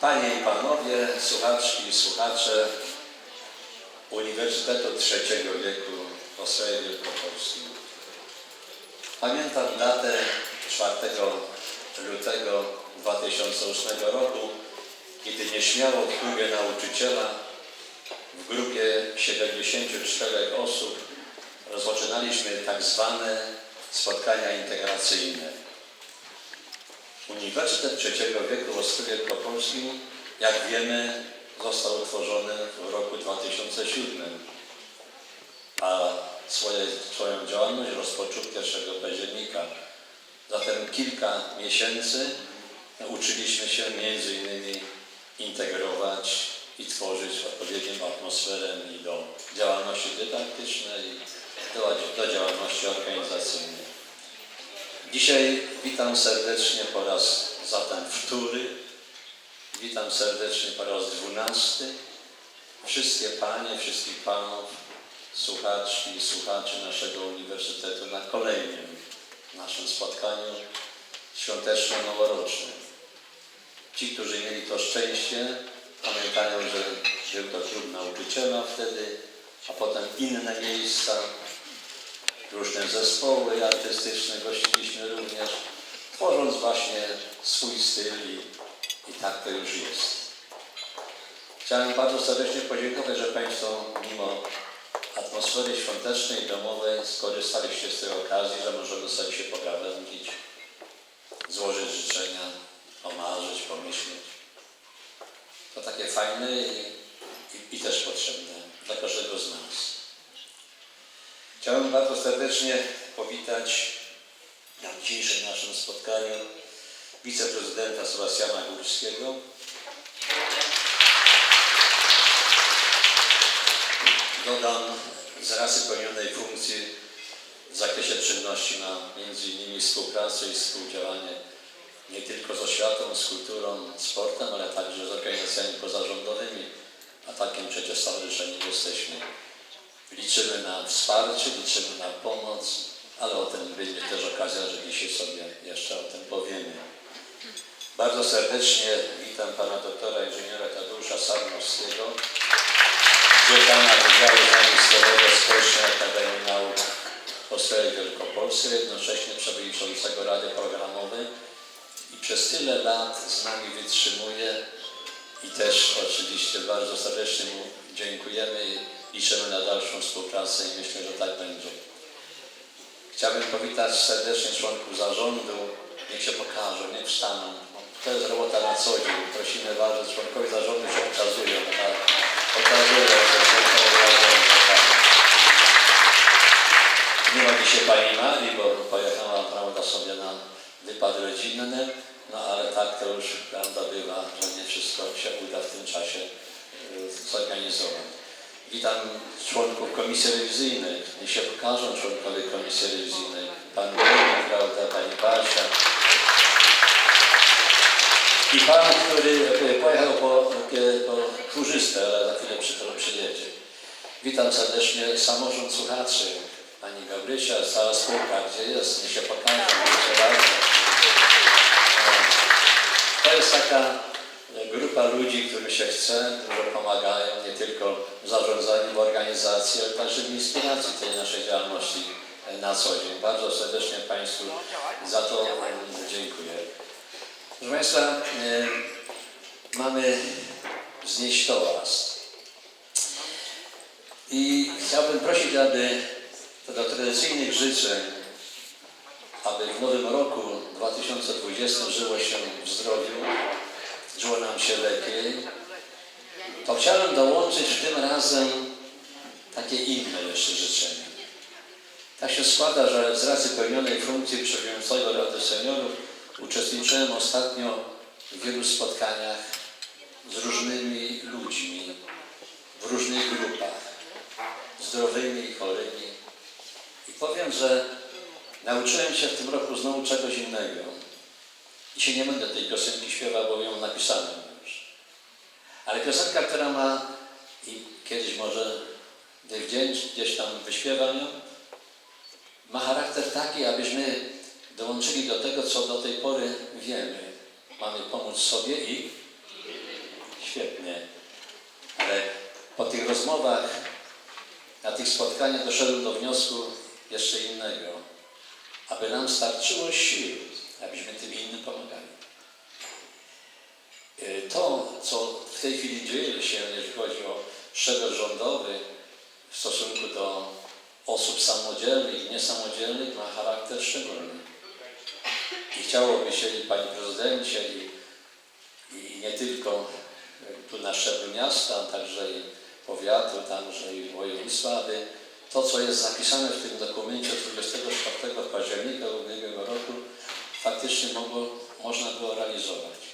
Panie i Panowie, słuchaczki i słuchacze Uniwersytetu Trzeciego Wieku w Ostrowie Wielkopolskim. Pamiętam datę 4 lutego 2008 roku, kiedy nieśmiało w klubie nauczyciela w grupie 74 osób rozpoczynaliśmy tak zwane spotkania integracyjne. Uniwersytet Trzeciego Wieku w Ostrowie Wielkopolskim, jak wiemy, został utworzony w roku 2007, a swoje, swoją działalność rozpoczął 1 października. Zatem kilka miesięcy uczyliśmy się między innymi integrować i tworzyć odpowiednią atmosferę i do działalności dydaktycznej, i do, do działalności organizacyjnej. Dzisiaj witam serdecznie po raz zatem wtóry. Witam serdecznie po raz dwunasty. Wszystkie panie, wszystkich panów, słuchaczki i słuchaczy naszego uniwersytetu na kolejnym naszym spotkaniu świąteczno-noworocznym. Ci, którzy mieli to szczęście, pamiętają, że był to klub nauczyciela wtedy, a potem inne miejsca, różne zespoły artystyczne gościliśmy również, tworząc właśnie swój styl i, i tak to już jest. Chciałem bardzo serdecznie podziękować, że Państwo mimo atmosfery świątecznej, domowej skorzystaliście z tej okazji, że możemy sobie się pogawędzić, złożyć życzenia, omarzyć, pomyśleć. To takie fajne i, i, i też potrzebne dla każdego z nas. Chciałem bardzo serdecznie powitać na dzisiejszym naszym spotkaniu wiceprezydenta Sebastiana Górskiego. Dodam z razy pełnionej funkcji w zakresie czynności na innymi współpracę i współdziałanie nie tylko z oświatą, z kulturą, sportem, ale także z organizacjami pozarządowymi, a takim przecież stowarzyszeniem jesteśmy. Liczymy na wsparcie, liczymy na pomoc, ale o tym będzie też okazja, że dzisiaj sobie jeszcze o tym powiemy. Bardzo serdecznie witam pana doktora inżyniera Tadeusza Sarnowskiego, dziekana Wydziału Zamiejscowego Społecznej Akademii Nauk Ostrowie Wielkopolsce, jednocześnie przewodniczącego Rady Programowej i przez tyle lat z nami wytrzymuje i też oczywiście bardzo serdecznie mu dziękujemy liczymy na dalszą współpracę i myślę, że tak będzie. Chciałbym powitać serdecznie członków zarządu. Niech się pokażą, niech wstaną. To jest robota na co dzień. Prosimy bardzo, członkowie zarządu się pokazują. Tak? Pokazują się członkowie zarządu. Tak. Nie ma dzisiaj Pani Marii, bo pojechała prawda sobie na wypad rodzinny, no ale tak to już prawda bywa, że nie wszystko się uda w tym czasie y, zorganizować. Witam członków Komisji Rewizyjnej. Niech się pokażą członkowie Komisji Rewizyjnej. Pan Burmistrz, prawda, Pani Basia. I Pan, który y, pojechał po, y, po ale za chwilę przy, przyjedzie. Witam serdecznie samorząd słuchaczy. Pani Gabrysia, cała spółka, gdzie jest? Niech się proszę bardzo. To jest taka grupa ludzi, którym się chce, którzy pomagają nie tylko w zarządzaniu, w organizacji, ale także w inspiracji tej naszej działalności na co dzień. Bardzo serdecznie Państwu za to dziękuję. Proszę Państwa, e, mamy wznieść toast. I chciałbym prosić, aby do tradycyjnych życzeń, aby w nowym roku 2020 żyło się w zdrowiu, żyło nam się lepiej, to chciałem dołączyć tym razem takie inne jeszcze życzenia. Tak się składa, że z racji pełnionej funkcji przewodniczącego Rady Seniorów uczestniczyłem ostatnio w wielu spotkaniach z różnymi ludźmi, w różnych grupach, zdrowymi i chorymi. I powiem, że nauczyłem się w tym roku znowu czegoś innego. Się nie będę tej piosenki śpiewał, bo ją napisałem już. Ale piosenka, która ma, i kiedyś może wdzięcz, gdzieś tam wyśpiewam ją, ma charakter taki, abyśmy dołączyli do tego, co do tej pory wiemy. Mamy pomóc sobie i Świetnie. Ale po tych rozmowach, na tych spotkaniach doszedłem do wniosku jeszcze innego. Aby nam starczyło sił, abyśmy tym innym To, co w tej chwili dzieje się, jeśli chodzi o szczebel rządowy w stosunku do osób samodzielnych i niesamodzielnych, ma charakter szczególny. I chciałoby się i Panie Prezydencie, i, i nie tylko y, tu na szczeblu miasta, także i powiatu, także i województwa, aby to, co jest zapisane w tym dokumencie od 24 października ubiegłego roku, faktycznie mogło, można było realizować.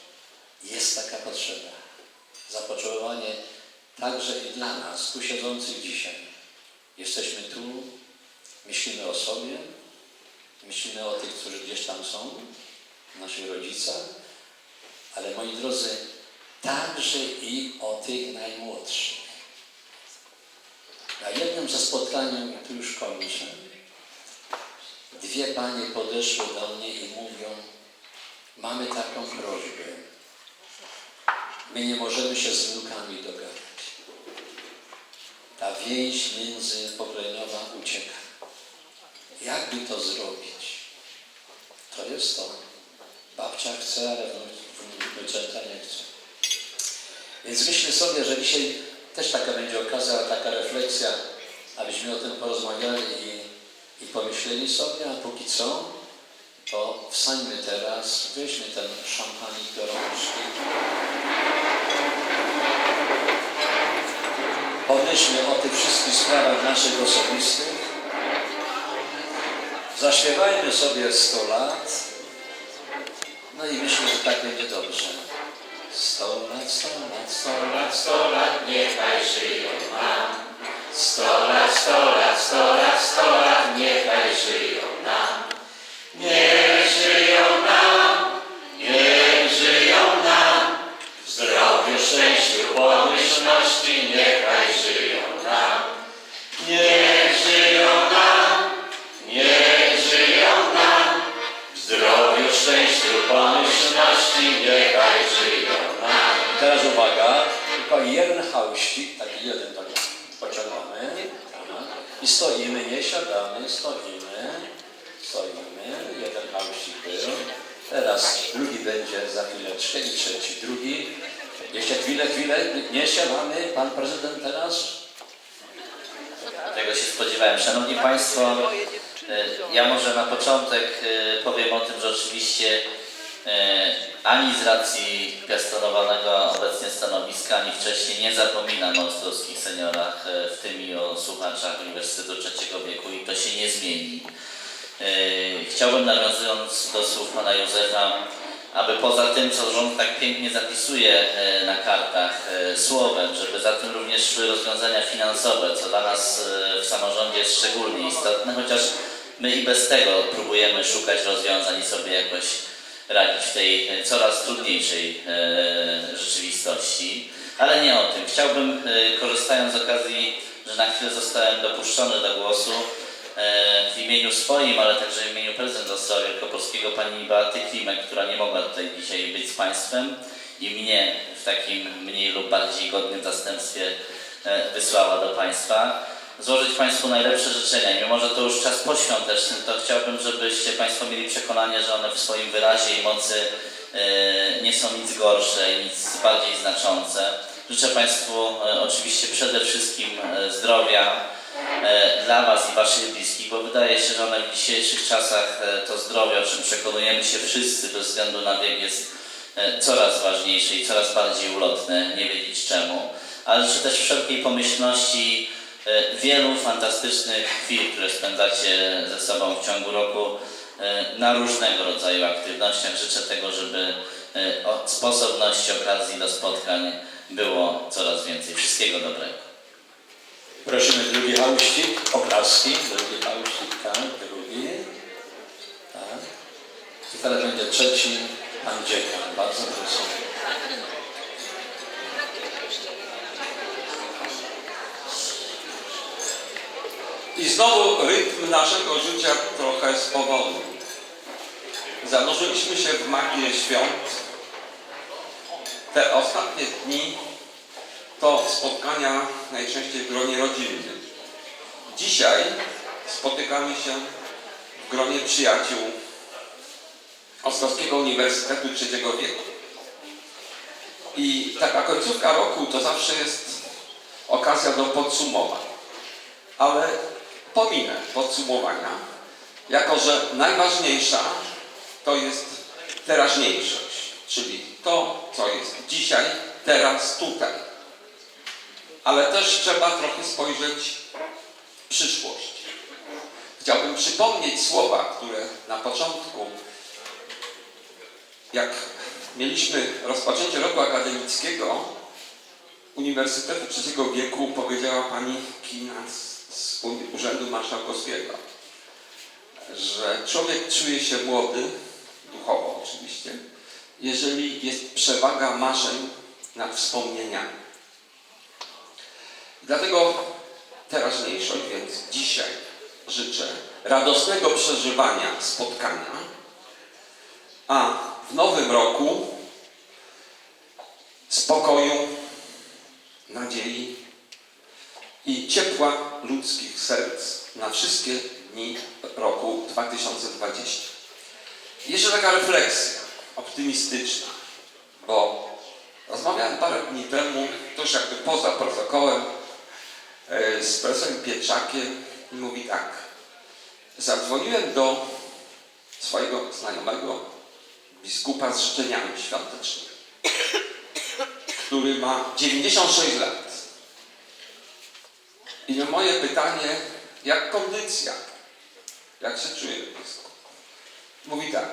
Jest taka potrzeba. Zapotrzebowanie także i dla nas, tu siedzących dzisiaj. Jesteśmy tu, myślimy o sobie, myślimy o tych, którzy gdzieś tam są, naszych rodzicach, ale moi drodzy, także i o tych najmłodszych. Na jednym ze spotkań, i tu już kończę, dwie panie podeszły do mnie i mówią, mamy taką prośbę. My nie możemy się z wnukami dogadać. Ta więź międzypokoleniowa ucieka. Jakby to zrobić? To jest to. Babcia chce, ale wnu- wnuczęta nie chce. Więc myślę sobie, że dzisiaj też taka będzie okazja, taka refleksja, abyśmy o tym porozmawiali i, i pomyśleli sobie, a póki co, to wstańmy teraz, weźmy ten szampanik do rączki. Pomyślmy o tych wszystkich sprawach naszych osobistych. Zaśpiewajmy sobie 100 lat. No i myślę, że tak będzie dobrze. 100 lat, 100 lat, 100 lat, 100 lat, niechaj żyją nam. 100 lat, 100 lat, 100 lat, 100 lat, niechaj żyją nam. Szczęściu, pomyślności, niechaj żyją i trzeci, drugi. Jeszcze chwilę, chwilę, nie siadamy. Pan prezydent teraz. Tego się spodziewałem. Szanowni Państwo, e, ja może na początek e, powiem o tym, że oczywiście e, ani z racji piastonowanego obecnie stanowiska, ani wcześniej nie zapominam o ostrowskich seniorach, w tym i o słuchaczach Uniwersytetu Trzeciego Wieku i to się nie zmieni. Chciałbym nawiązując do słów Pana Józefa, aby poza tym, co rząd tak pięknie zapisuje e, na kartach e, słowem, żeby za tym również szły rozwiązania finansowe, co dla nas e, w samorządzie jest szczególnie istotne, chociaż my i bez tego próbujemy szukać rozwiązań i sobie jakoś radzić w tej coraz trudniejszej rzeczywistości. Ale nie o tym. Chciałbym, korzystając z okazji, że na chwilę zostałem dopuszczony do głosu, w imieniu swoim, ale także w imieniu prezydent Ostrowa Wielkopolskiego pani Beaty Klimek, która nie mogła tutaj dzisiaj być z Państwem i mnie w takim mniej lub bardziej godnym zastępstwie e, wysłała do Państwa. Złożyć Państwu najlepsze życzenia. Mimo, że to już czas poświąteczny, to chciałbym, żebyście Państwo mieli przekonanie, że one w swoim wyrazie i mocy e, nie są nic gorsze nic bardziej znaczące. Życzę Państwu e, oczywiście przede wszystkim e, zdrowia, e, dla Was i Waszych bliskich, bo wydaje się, że one w dzisiejszych czasach e, to zdrowie, o czym przekonujemy się wszyscy bez względu na wiek, jest e, coraz ważniejsze i coraz bardziej ulotne, nie wiedzieć czemu. Ale życzę też wszelkiej pomyślności e, wielu fantastycznych chwil, które spędzacie ze sobą w ciągu roku e, na różnego rodzaju aktywnościach. Życzę tego, żeby e, o- sposobności, okazji do spotkań było coraz więcej. Wszystkiego dobrego. Prosimy drugi hałścik, oklaski, drugi hałścik, tak, drugi. Tak. I teraz będzie trzeci, pan dziekan. Bardzo proszę. I znowu rytm naszego życia trochę spowolnił. Zanurzyliśmy się w magię świąt. Te ostatnie dni to spotkania najczęściej w gronie rodzinnym. Dzisiaj spotykamy się w gronie przyjaciół Ostrowskiego Uniwersytetu Trzeciego Wieku. I taka końcówka roku to zawsze jest okazja do podsumowań. Ale pominę podsumowania, jako że najważniejsza to jest teraźniejszość, czyli to, co jest dzisiaj, teraz, tutaj. Ale też trzeba trochę spojrzeć w przyszłość. Chciałbym przypomnieć słowa, które na początku, jak mieliśmy rozpoczęcie roku akademickiego Uniwersytetu Trzeciego Wieku, powiedziała pani Kina z, Urzędu Marszałkowskiego, że człowiek czuje się młody, duchowo oczywiście, jeżeli jest przewaga marzeń nad wspomnieniami. Dlatego teraźniejszość, więc dzisiaj życzę radosnego przeżywania spotkania, a w nowym roku spokoju, nadziei i ciepła ludzkich serc na wszystkie dni roku 2020. Jeszcze taka refleksja optymistyczna, bo rozmawiałem parę dni temu, już jakby poza protokołem, z profesorem Pieczakiem i mówi tak. Zadzwoniłem do swojego znajomego biskupa z życzeniami świątecznymi, który ma 96 lat. I moje pytanie, jak kondycja? Jak się czuje biskup? Mówi tak.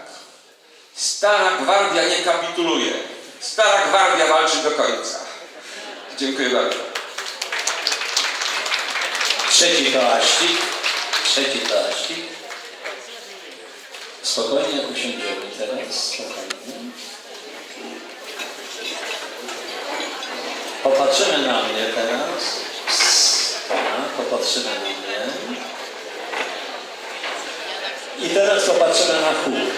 Stara gwardia nie kapituluje. Stara gwardia walczy do końca. Dziękuję bardzo. Trzeci toaścik. Trzeci toaścik. Spokojnie usiądziemy teraz. Spokojnie. Popatrzymy na mnie teraz. Tak, popatrzymy na mnie. I teraz popatrzymy na chór.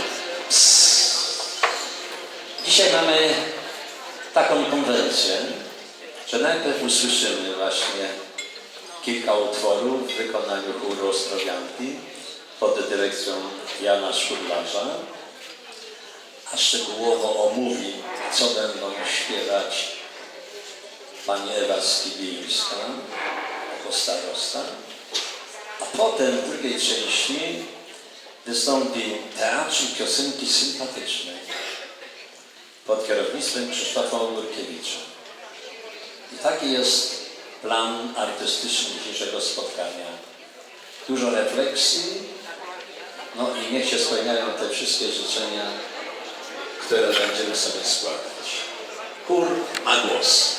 Dzisiaj mamy taką konwencję, że najpierw usłyszymy właśnie kilka utworów w wykonaniu chóru Ostrowianki pod dyrekcją Jana Szurlarza, a szczegółowo omówi, co będą śpiewać pani Ewa Skibińska jako starosta, a potem w drugiej części wystąpi Teatr Piosenki Sympatycznej pod kierownictwem Krzysztofa Urkiewicza. I taki jest plan artystyczny dzisiejszego spotkania. Dużo refleksji, no i niech się spełniają te wszystkie życzenia, które będziemy sobie składać. Chór ma głos.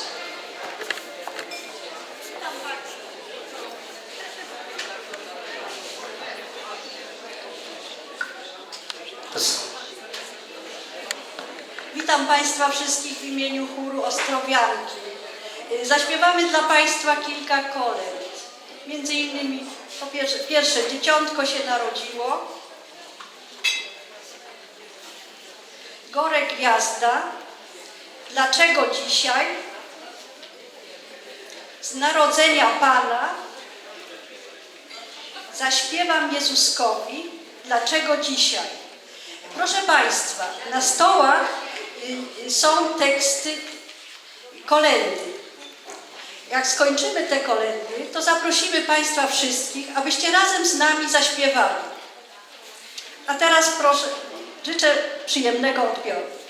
Witam Państwa wszystkich w imieniu chóru Ostrowianki. Zaśpiewamy dla Państwa kilka kolęd. Między innymi po pierwsze, pierwsze Dzieciątko się narodziło. Gore Gwiazda. Dlaczego dzisiaj? Z narodzenia Pana zaśpiewam Jezuskowi. Dlaczego dzisiaj? Proszę Państwa, na stołach y, y, są teksty kolendy. Jak skończymy te kolendy, to zaprosimy Państwa wszystkich, abyście razem z nami zaśpiewali. A teraz proszę, życzę przyjemnego odbioru.